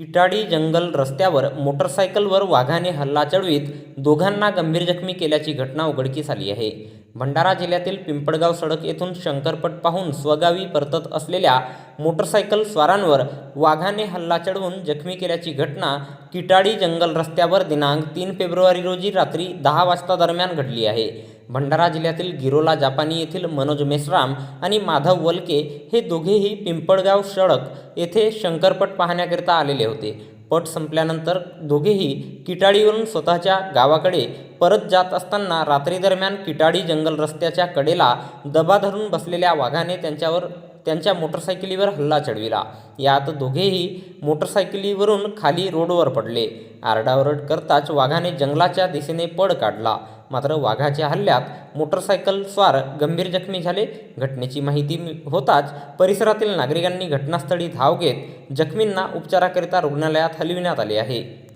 किटाडी जंगल रस्त्यावर मोटरसायकलवर वाघाने हल्ला चढवीत दोघांना गंभीर जखमी केल्याची घटना उघडकीस आली आहे. भंडारा जिल्ह्यातील पिंपळगाव सडक येथून शंकरपट पाहून स्वगावी परतत असलेल्या मोटरसायकल स्वारांवर वाघाने हल्ला चढवून जखमी केल्याची घटना किटाडी जंगल रस्त्यावर दिनांक तीन फेब्रुवारी रोजी रात्री दहा वाजता दरम्यान घडली आहे. भंडारा जिल्ह्यातील गिरोला जापानी येथील मनोज मेश्राम आणि माधव वलके हे दोघेही पिंपळगाव सडक येथे शंकरपट पाहण्याकरिता आलेले होते. पट संपल्यानंतर दोघेही किटाळीवरून स्वतःच्या गावाकडे परत जात असताना रात्रीदरम्यान किटाळी जंगल रस्त्याच्या कडेला दबा धरून बसलेल्या वाघाने त्यांच्यावर त्यांच्या मोटरसायकलीवर हल्ला चढविला. यात दोघेही मोटरसायकलीवरून खाली रोडवर पडले. आरडाओरड करताच वाघाने जंगलाच्या दिशेने पळ काढला. मात्र वाघाच्या हल्ल्यात मोटरसायकल स्वार गंभीर जखमी झाले. घटनेची माहिती होताच परिसरातील नागरिकांनी घटनास्थळी धाव घेत जखमींना उपचाराकरिता रुग्णालयात हलविण्यात आले आहे.